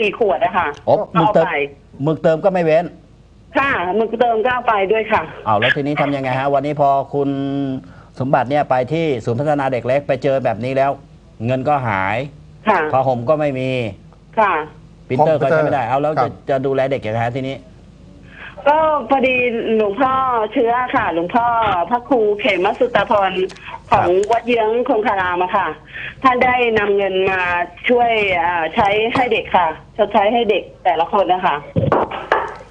สี่ขวดอะค่ะอ๋อหมึกเอาเติมไป หมึกเติมก็ไม่เว้นค่ะหมึกเติมก็เอาไปด้วยค่ะ เอาแล้วทีนี้ทำยังไงฮะ วันนี้พอคุณสมบัติเนี่ยไปที่ศูนย์พัฒนาเด็กเล็กไปเจอแบบนี้แล้ว เงินก็หายค่ะผ้าห่มก็ไม่มีค่ะ ปรินเตอร์ก็ใช้ไม่ได้คอมพิวเตอร์เอาแล้วครัจะบ จะดูแลเด็กยังไงฮะทีนี้ ก็พอดีหลวงพ่อเชื้อค่ะ หลวงพ่อพระครูเขมสุตพรของวัดเยื้องคงคารามอะค่ะ ท่านได้นำเงินมาช่วยอ่าใช้ให้เด็กค่ะชดใช้ให้เด็กแต่ละคนนะคะ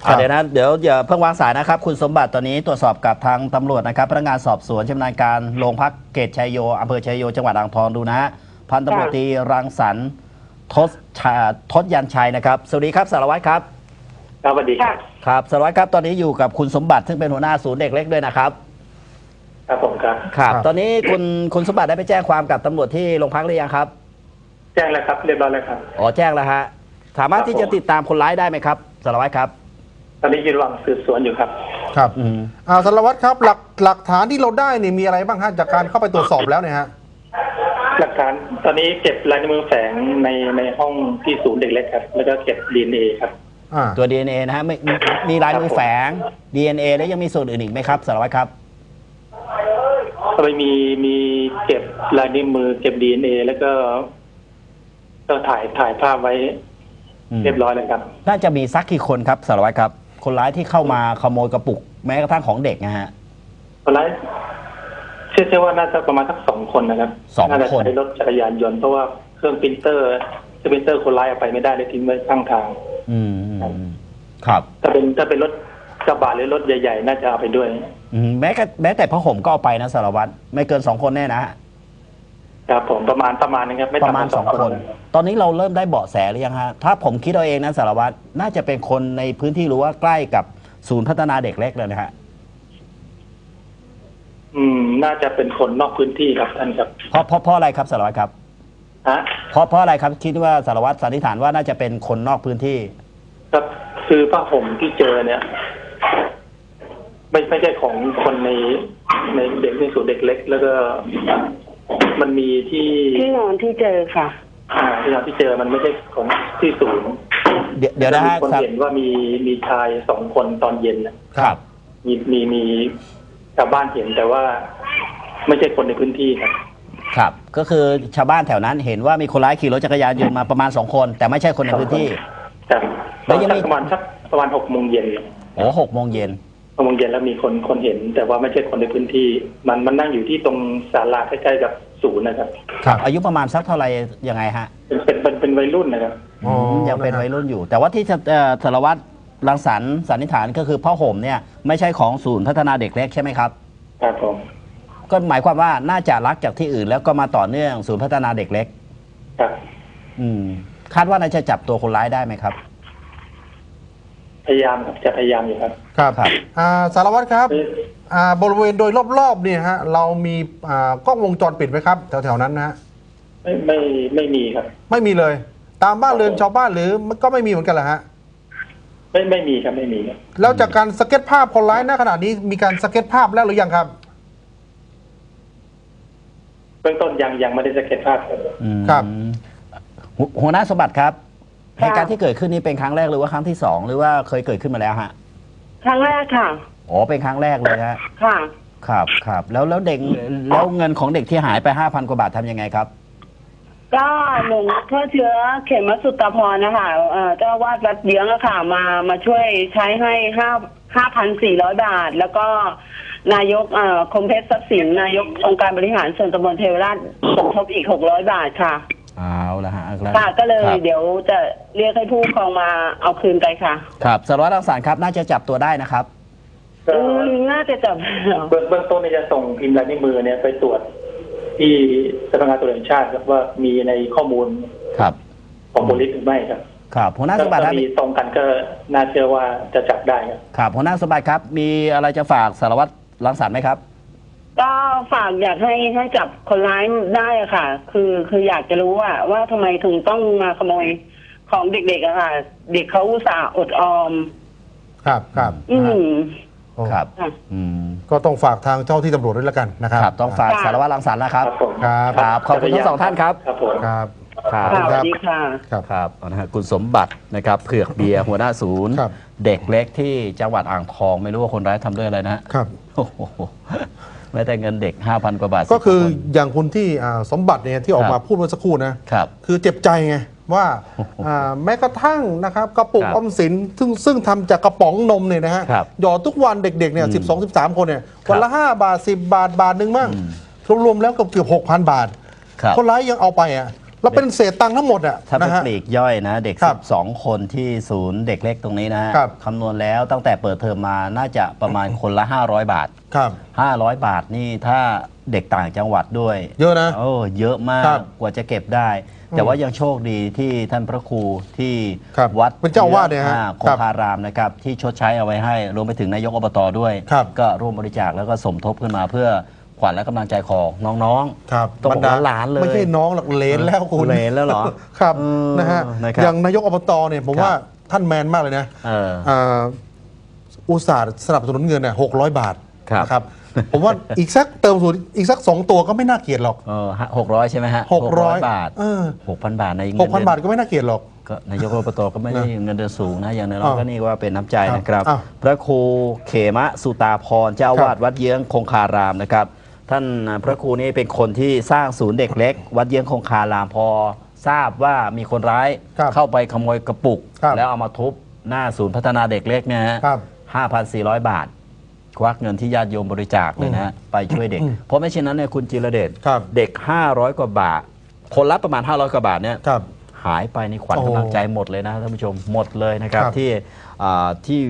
อะเดี๋ยวนะเดี๋ยวอย่าเพิ่งวางสายนะครับ คุณสมบัติตอนนี้ตรวจสอบกับทางตำรวจนะครับพนักงานสอบสวนชำนาญการโรงพักเกตชัยโยอำเภอชัยโยจังหวัดอ่างทองดูนะฮะพันตำรวจค่ะตรีรังสรรค์ทศชาทศยันชัยนะครับ สวัสดีครับสารวัตรครับ ครับสวัสดีคค่ะรับ ครับสารวัตรครับตอนนี้อยู่กับคุณสมบัติซึ่งเป็นหัวหน้าศูนย์เด็กเล็กด้วยนะครับครับผมครับครับ ครับ ตอนนี้คุณคุณสมบัติได้ไปแจ้งความกับตำรวจที่โรงพักหรือยังครับแจ้งแล้วครับ เรียบร้อยแล้วครับ อ๋อแจ้งแล้วฮะสามารถครับที่จะผมติดตามคนร้ายได้ไหมครับสารวัตรครับตอนนี้อยู่ระหว่างสืบสวนอยู่ครับครับอืมอ่าสารวัตรครับหลักหลักฐานที่เราได้เนี่ยมีอะไรบ้างฮะจากการเข้าไปตรวจสอบแล้วเนี่ยฮะหลักฐานตอนนี้เก็บลายนิ้วมือแฝงในในห้องที่ศูนย์เด็กเล็กครับ แล้วก็เก็บดีเอ็นเอครับ อ่า ตัว DNA นะฮะไม่มีมีลายมือแฝง DNA แล้วยังมีส่วนอื่นอีกไหมครับสารวัตรครับ ก็ไปมีมีเก็บลายนิ้วมือเก็บดีเอ็นเอแล้วก็ ก็ถ่ายถ่ายภาพไว้อืม เรียบร้อยแล้วครับ น่าจะมีสักกี่คนครับสารวัตรครับ คนร้ายที่เข้ามาขโมยกระปุก แม้กระทั่งของเด็กนะฮะ คนร้ายเชื่อเชื่อว่าน่าจะประมาณสักสองคนนะครับสองน่าจะคนใช้รถจักรยานยนต์เพราะว่าเครื่องปรินเตอร์เครื่องปรินเตอร์คนร้ายเอาไปไม่ได้เลยทิ้งไว้ข้างทาง อืมอืมอืม ครับถ้าเป็นถ้าเป็นรถกระบะหรือรถใหญ่ๆ น่าจะเอาไปด้วย อืมแม้กระแม้แต่ผ้าห่มก็เอาไปนะสารวัตรไม่เกินสองคนแน่นะฮะครับผมประมาณประมาณนึงครับไม่ประต่ำกมาณว่าสองคน ตอนนี้เราเริ่มได้เบาะแสหรือยังฮะถ้าผมคิดเอาเองนะสารวัตรน่าจะเป็นคนในพื้นที่หรือว่าใกล้กับศูนย์พัฒนาเด็กเล็กเลยนะฮะอืม น่าจะเป็นคนนอกพื้นที่ครับท่านครับเพราะเพราะเพราะอะไรครับสารวัตรครับฮะเพราะเพราะอะไรครับคิดว่าสารวัตรสันนิษฐานว่าน่าจะเป็นคนนอกพื้นที่ ครับคือผ้าห่มที่เจอเนี่ย ไม่ไม่ใช่ของคนในในเด็กในศูนย์เด็กเล็ก แล้วก็มันมีที่ที่นอนที่เจอค่ะ อ่าที่เราที่เจอมันไม่ใช่ของที่ศูนย์เดี๋ยวเดี๋ยวนะฮะมีคนครับเห็นว่ามีมีชายสองคนตอนเย็นน่ะครับ มีมีมีชาวบ้านเห็นแต่ว่าไม่ใช่คนในพื้นที่ครับ ครับ ก็คือชาวบ้านแถวนั้นเห็นว่ามีคนร้ายขี่รถจักรยานยนต์มาประมาณสองคน แต่ไม่ใช่คนในพื้นที่ ครับแล้วยังมีสักประมาณสักประมาณหกโมงเย็นโอ้หกโมงเย็นหกโมงเย็นแล้วมีคนคนเห็น แต่ว่าไม่ใช่คนในพื้นที่ มันมันนั่งอยู่ที่ตรงศาลาใกล้ๆกับศูนย์นะครับ ครับอายุประมาณสักเท่าไหร่ยังไงฮะเป็นเป็นเป็นเป็นวัยรุ่นนะครับ อ๋อมยังเป็นนะฮะวัยรุ่นอยู่ แต่ว่าที่เอ่อสารวัตรรังสรรค์สันนิษฐานก็คือผ้าห่มเนี่ยไม่ใช่ของศูนย์พัฒนาเด็กเล็กใช่ไหมครับ ครับผมก็หมายความว่าน่าจะรักจากที่อื่นแล้วก็มาต่อเนื่องศูนย์พัฒนาเด็กเล็ก ครับ อืม คาดว่าน่าจะจับตัวคนร้ายได้ไหมครับ พยายามครับจะพยายามอยู่ครับครับครับ อ่าสารวัตรครับเอ้ยอ่าบริเวณโดยรอบๆเนี่ยฮะเรามีอ่ากล้องวงจรปิดไหมครับแถวๆนั้นนะฮะไม่ไม่ไม่มีครับ ไม่มีเลย ตามบ้านเรือนชาวบ้านหรือก็ไม่มีเหมือนกันเหรอฮะไม่ไม่มีครับไม่มีครับแล้วจากการสเก็ตภาพคนร้ายณขณะนี้มีการสเก็ตภาพแล้วหรือยังครับ เบื้องต้นยังยังไม่ได้สเก็ตภาพครับ อืมครับ หัวหัวหน้าสมบัติครับค่ะเหตุการณ์ที่เกิดขึ้นนี้เป็นครั้งแรกหรือว่าครั้งที่สองหรือว่าเคยเกิดขึ้นมาแล้วฮะครั้งแรกค่ะ อ๋อเป็นครั้งแรกเลยฮะค่ะ ครับครับแล้วแล้วเด็กแล้วเงินของเด็กที่หายไปห้าพันกว่าบาททำยังไงครับ ก็หลวงพ่อเชื้อเขมสุตพรนะคะเอ่อเจ้าอาวาดวัดเยื้องอะค่ะ มามาช่วยใช้ให้ห้าห้าพันสี่ร้อยบาท แล้วก็นายกเอ่อคมเพชรทรัพย์สินนายกองค์การบริหารส่วนตำบลเทวราชสมทบอีกหกร้อยบาทค่ะ เอาละฮะแล้วค่ะก็เลยครับเดี๋ยวจะเรียกให้ผู้ปกครองมาเอาคืนไปค่ะครับสารวัตรรังสรรค์ครับ น่าจะจับตัวได้นะครับ ก็อืมน่าจะจับเบื้องเบื้องต้นเนี่ยจะส่งพิมพ์ลายนิ้วมือเนี่ยไปตรวจที่สำนักงานตรวจแห่งชาติครับว่ามีในข้อมูลครับ ของบริษัทหรือไม่ครับครับหัวหน้าสถ้ามบัติคถ้ารับมีตรงกันก็น่าเชื่อว่าจะจับได้ครับ ครับหัวหน้าสมบัติครับ มีอะไรจะฝากสารวัตรรังสรรค์ไหมครับ ก็ฝากอยากให้ให้จับคนร้ายได้อะค่ะ คือคืออยากจะรู้ว่าว่าทำไมถึงต้องมาขโมยของเด็กๆอะค่ะ เด็กเขาอุตส่าห์อดออม ครับครับอืมโอ้ครับค่ะ อืมก็ต้องฝากทางเจ้าที่ตำรวจด้วยแล้วกันนะครับครับต้องฝากค่ะสารวัตรรังสรรค์นะครับ ครับผมครับครับ ขอบคุณทั้งสองท่านครับ ครับผม ครับ ครับค่ะสวัสดีค่ะ ครับ ครับนะฮะคุณสมบัตินะครับเผือกเบียร์หัวหน้าศูนย์ ครับ เด็กเล็กที่จังหวัดอ่างทอง ไม่รู้ว่าคนร้ายทำด้วยอะไรนะฮะครับ โอ้โห ไม่ได้เงินเด็ก 5,000 กว่าบาทก็คือสิบอย่างคุณที่อ่าสมบัติเนี่ยที่ออกครับมาพูดเมื่อสักครู่นะครับคือเจ็บใจไงว่าอ่าแม้กระทั่งนะครับกระปุกครับออมสินซึ่งซึ่งทำจากกระป๋องนมเนี่ยนะฮะครับหยอดทุกวันเด็กๆเนี่ยอืมสิบสองสิบสามคนเนี่ยครับวันละ5บาท10บาทบาทหนึ่งมั่งอืมรวมๆแล้วเกือบเกือบหกพันบาทครับคนร้ายยังเอาไปอะ แล้วเป็นเศษตังค์ทั้งหมดอะถ้าเป็นนะฮะ ปลีกย่อยนะ เด็ก ครับ12 คนที่ศูนย์เด็กเล็กตรงนี้นะฮะครับคำนวณแล้วตั้งแต่เปิดเทอมมาน่าจะประมาณคนละ 500 บาท ครับ500 บาทนี่ถ้าเด็กต่างจังหวัดด้วยเยอะนะโอ้เยอะมากครับกว่าจะเก็บได้ แต่ว่ายังโชคดีที่ท่านพระครูที่ครับวัดเป็นเจ้าอาวาสเนี่ยฮะอ่คงคารามนะครับที่ชดใช้เอาไว้ให้รวมไปถึงนายกอบตด้วย ครับ ก็ร่วมบริจาคแล้วก็สมทบขึ้นมาเพื่อ ขวัญและกำลังใจของน้องครับต้องบอกว่าหลานเลยไม่ใช่น้องหรอกเหลนแล้วคุณเหลนแล้วเหรอครับเออนะฮะนะครับอย่างนายกอบตเนี่ยผมครับว่าท่านแมนมากเลยนะเอออ่าอุตสาห์สนับสนุนเงินเนี่ยหกร้อยบาทครับนะครับผมว่าอีกสักเติมสูตรอีกสักสองตัวก็ไม่น่าเกลียดหรอกเออหกร้อยใช่ไหมฮะ600บาทเออหกพันบาทในหเงิกนพันเดือนบาทก็ไม่น่าเกลียดหรอกก็นายกอบตก็ไม่ได้เงินเดือนสูงนะ อย่างน้อยอ้าวๆก็นี่ว่าเป็นน้ำใจนะครับอ้าวพระครูเขมะสุตาพรเจ้าอาวาดวัดเยื้องคงคารามนะครับ ท่านพระครูนี่เป็นคนที่สร้างศูนย์เด็กเล็ก วัดเยื้องคงคารามพอทราบว่ามีคนร้ายครับเข้าไปขโมยกระปุก ครับ แล้วเอามาทุบหน้าศูนย์พัฒนาเด็กเล็กเนี่ยฮะ ครับ 5,400 บาท ควักเงินที่ญาติโยมบริจาคเลยนะฮะไปช่วยเด็ก เพราะไม่เช่นนั้นเนี่ยคุณจิรเดชครับ เด็ก 500 กว่าบาท คนละประมาณ 500 กว่าบาทเนี่ยครับ หายไปในขวัญโอ้กำลังใจหมดเลยนะท่านผู้ชมหมดเลยนะครับ ครับที่อ่าที่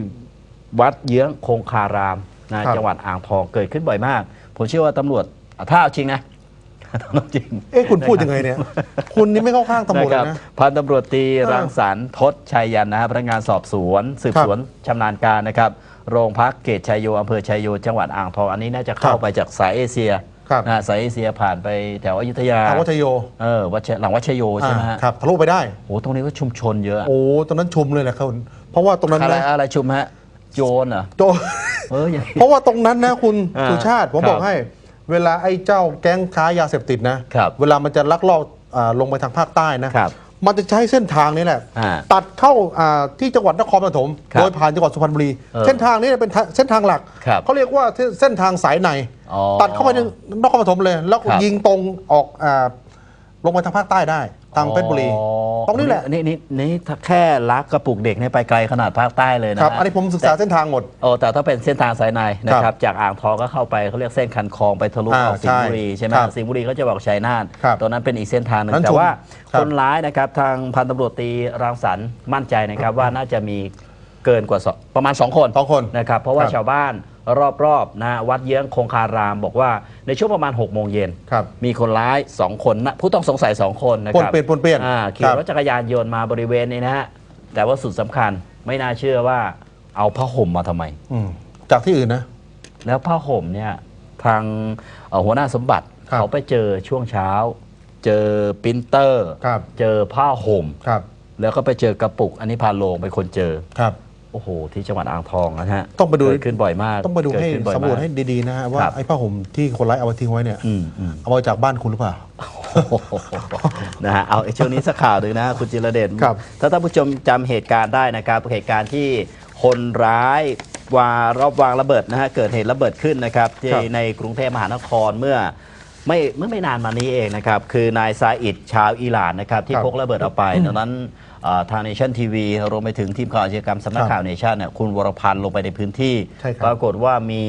วัดเยื้องคงคารามนะครับจังหวัดอ่างทองเกิดขึ้นบ่อยมาก ผมเชื่อว่าตำรวจอะถ้าเอาจริงนะต้องจริง เอ๊ะคุณพูดยังไงเนี่ย คุณนี่ไม่เข้าข้างตำรวจนะคเลรับยนะ พันตำรวจตรีเออรังสรรค์ทศชัยยันนะฮะพนักงานสอบสวน สืบครับสวนชำนาญการนะครับ โรงพักเกตชัยโยอำเภอชัยโยจังหวัดอ่างทองอันนี้น่าจะเข้าครับไปจากสายเอเชียครับ นะสายเอเชียผ่านไปแถวอยุธยาทางวัชโยเออวัดชหลังวัดชัยโยใช่ไหมฮะอ่าครับทะลุไปได้ โอ้ตรงนี้ก็ชุมชนเยอะโอ้ตอนนั้นชุมเลยแหละครับคุณเพราะว่าตรงนั้นอะไรนะอะไรชุมฮะ โจรเหรอโจเอออย่างนี้ เพราะว่าตรงนั้นนะคุณอ่าสุชาติ ผมครับบอกให้ เวลาไอ้เจ้าแก๊งค้ายาเสพติดนะ ครับเวลามันจะลักลอบอ่าลงไปทางภาคใต้นะครับมันจะใช้เส้นทางนี้แหละ อ่าตัดเข้าอ่าที่จังหวัดนครปฐมครับโดยผ่านจังหวัดสุพรรณบุรี เออเส้นทางนี้เป็นทางเส้นทางหลัก ครับเขาเรียกว่าเส้นทางสายใน อ๋อตัดเข้าไปในนครปฐมเลย แล้วครับยิงตรงออกอาลงไปทางภาคใต้ได้ ทางเพชรบุรีอ๋อตรงนี้แหละ นี่นี่นี่ถ้าแค่ลักกระปุกเด็กเนี่ยไปไกลขนาดภาคใต้เลยนะครับ อันนี้ผมศึกษาเส้นทางหมด โอ้แต่ถ้าเป็นเส้นทางสายในนะคครัรับบจากอ่างทองก็เข้าไปเขาเรียกเส้นคันคลองไปทะลุอ่าออกสิงห์บุรีใช่ใช่ไหมครับสิงห์บุรีเขาจะบอกชัยนาทครับตรงนั้นเป็นอีกเส้นทางหนึงนั้นแต่ว่าครับคนร้ายนะครับทางพันตำรวจตรีรังสรรค์มั่นใจนะครับว่าน่าจะมีเกินกว่าสองประมาณ 2 คนสองคนนะครับเพราะว่าครับชาวบ้าน รอบๆนะวัดเยื้องคงคารามบอกว่าในช่วงประมาณ6กโมงเย็นครับ มีคนร้าย 2 คนนะผู้ต้องสงสัย 2 คนนะปคนรับเปลี่ยนปนเปลี่ยนอ่าคขี่รับรถจักรยานยนต์มาบริเวณนี้นะฮะแต่ว่าสุดสำคัญไม่น่าเชื่อว่าเอาผ้าห่มมาทำไม อืมจากที่อื่นนะ แล้วผ้าห่มเนี่ยทางเอ่อหัวหน้าสมบัติครับ เขาไปเจอช่วงเช้า เจอปรินเตอร์ ครับเจอผ้าห่ม ครับแล้วก็ไปเจอกระปุกอันนี้พาโลงเป็นคนเจอ ครับ โอ้โห ที่จังหวัดอ่างทองนะฮะต้องไปดู เกิดขึ้นบ่อยมากต้องไปดูให้เกิขึ้นบ่อยสำรวจมากให้ดีๆนะฮะว่าครับ ไอ้ผ้าห่มที่คนร้ายเอามาทิ้งไว้เนี่ยอืมอืม เอามาจากบ้านคุณหรือเปล่านะฮะเอาไอ้ช่วงนี้สักข่าวหนึ่งนะคุณจิรเดชครับ ถ้าท่านผู้ชมจำเหตุการณ์ได้นะครับเหตุการณ์ที่คนร้ายวางรอบวางระเบิดนะฮะเกิดเหตุระเบิดขึ้นนะครับที่ครับในกรุงเทพมหานครเมื่อไม่เมื่อไม่นานมานี้เองนะครับคือนายซาอิดชาวอิหร่านนะครับที่ครับพกระเบิดเอาไปดังนั้นเอ่อ ทางเนชั่นทีวีรวมไปถึงทีมข่าวอาชญากรรมสำนักครับข่าวเนชั่นเนี่ยคุณวรพันธ์ลงไปในพื้นที่ใช่ครับปรากฏว่ามี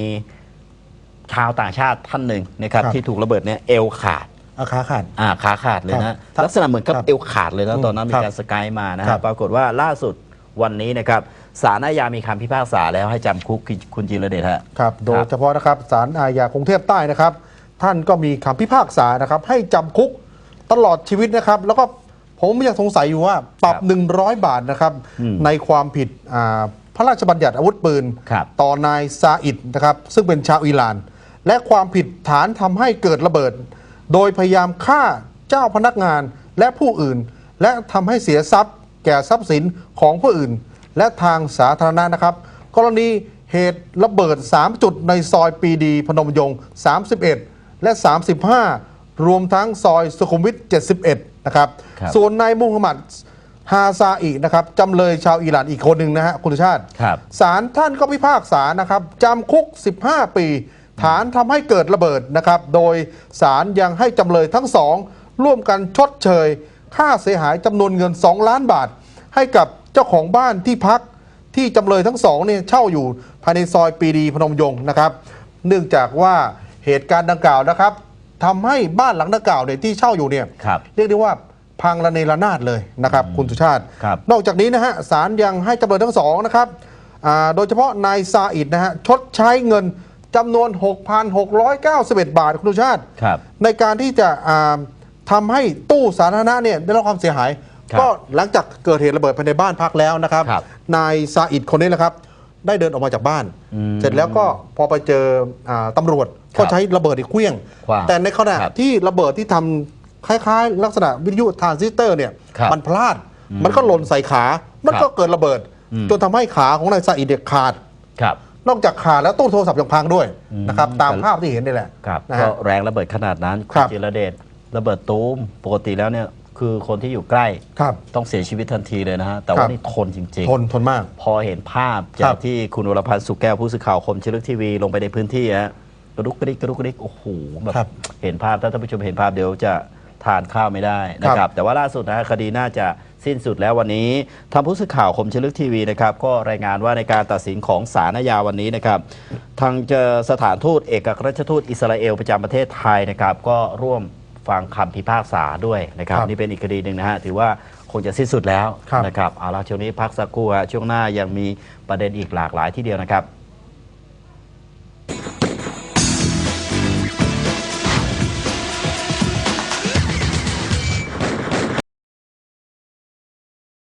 ชาวต่างชาติท่านหนึ่งนะครับครับที่ถูกระเบิดเนี่ยเอวขาดอาขาขาดอ่าขาขาดเลยนะครับลักษณะเหมือนกับครับเอวขาดเลยนะอืมตอนนั้นมีครับการสกายมานะครัฮะบปรากฏว่าล่าสุดวันนี้นะครับศาลอาญามีคำพิพากษาแล้วให้จำคุกคุณจิรเดชฮะครับโดยเฉพาะนะครับศาลอาญากรุงเทพใต้นะครับ ท่านก็มีคำพิพากษานะครับ ให้จำคุกตลอดชีวิตนะครับ แล้วก็ ผมยังสงสัยอยู่ว่าปรับครับ100 บาทนะครับอืมในความผิดอ่าพระราชบัญญัติอาวุธปืนครับต่อนายซาอิดนะครับซึ่งเป็นชาวอิหร่าน และความผิดฐานทำให้เกิดระเบิด โดยพยายามฆ่าเจ้าพนักงานและผู้อื่น และทำให้เสียทรัพย์ แก่ทรัพย์สินของผู้อื่น และทางสาธารณะนะครับ กรณีเหตุระเบิด 3 จุดในซอยปรีดีพนมยงค์31 และ 35 รวมทั้งซอยสุขุมวิท 71 นะครับ ครับส่วนนายมูฮัมหมัดฮาซาอินะครับจำเลยชาวอิหร่านอีกคนหนึ่งนะฮะคุณสุชาติครับศาลท่านก็พิพากษานะครับจำคุก 15 ปี ฐานทำให้เกิดระเบิดนะครับ โดยศาลยังให้จำเลยทั้งสอง ร่วมกันชดเชย ค่าเสียหายจำนวนเงิน 2 ล้านบาท ให้กับเจ้าของบ้านที่พัก ที่จำเลยทั้งสองเนี่ยเช่าอยู่ภายในซอยปรีดีพนมยงค์นะครับ เนื่องจากว่าเหตุการณ์ดังกล่าวนะครับ ทำให้บ้านหลังดังกล่าวเนี่ยที่เช่าอยู่เนี่ยครับ เรียกได้ว่าพังระเนระนาดเลยนะครับ คุณสุชาติ ครับ นอกจากนี้นะฮะศาลยังให้จำเลยทั้งสองนะครับอ่าโดยเฉพาะนายซาอิดนะฮะชดใช้เงินจำนวน 6,691 บาท คุณสุชาติ ครับ ในการที่จะอ่าทำให้ตู้สาธารณะเนี่ยได้รับความเสียหาย ครับก็หลังจากเกิดเหตุระเบิดภายในบ้านพักแล้วนะครับ ครับนายซาอิดคนนี้แหละครับ ได้เดินออกมาจากบ้าน อืม เสร็จแล้วก็พอไปเจออาตำรวจครั ก็บใช้ระเบิดอีกเครื่องขว้างแต่ในขณะครับที่ระเบิดที่ทำคล้ายๆ ลักษณะวิทยุทรานซิสเตอร์เนี่ยครับมันพลาดมันก็หล่นใส่ขา มันก็ครับเกิดระเบิดอืมจนทำให้ขาของนายซาอิดเนี่ยขาดครับนอกจากขาดแล้วตู้โทรศัพท์ยังพังด้วยอืมนะครับตามแต่ภาพที่เห็นนี่แหละครับนะก็ฮะแรงระเบิดขนาดนั้นครับณจิรเดชระเบิดตูมปกติแล้วเนี่ยคือคนที่อยู่ใกล้ครับต้องเสียชีวิตทันทีเลยนะฮะ แต่ครัว่าบนี่ทนจริงทนทนมากๆพอเห็นภาพครัจากบที่คุณวรพันธ์สุขแก้วผู้สื่อข่าวคมชลึกทีวีลงไปในพื้นที่ฮะก ระดุกกระดิกกระดุกกระดิกโอ้โหแบบครับ เห็นภาพถ้าท่านผู้ชมเห็นภาพเดี๋ยวจะทานข้าวไม่ได้นะคครัรับบแต่ว่าล่าสุดนะฮะคดีน่าจะสิ้นสุดแล้ววันนี้ทางผู้สื่อข่าวคมชลึกทีวีนะครับ ก็รายงานว่าในการตัดสินของศาลอาญาวันนี้นะครับ ทางเจอสถานทูตเอกอัครราชทูตอิสราเอลประจำประเทศไทยนะครับ ก็ร่วมฟังคำพิพากษาด้วยนะครับครับ นี่เป็นอีกคดีหนึ่งนะฮะถือว่าคงจะสิ้นสุดแล้วครับ นะครับเอาละช่วงนี้พักสักครู่ฮะช่วงหน้ายังมีประเด็นอีกหลากหลายที่เดียวนะครับ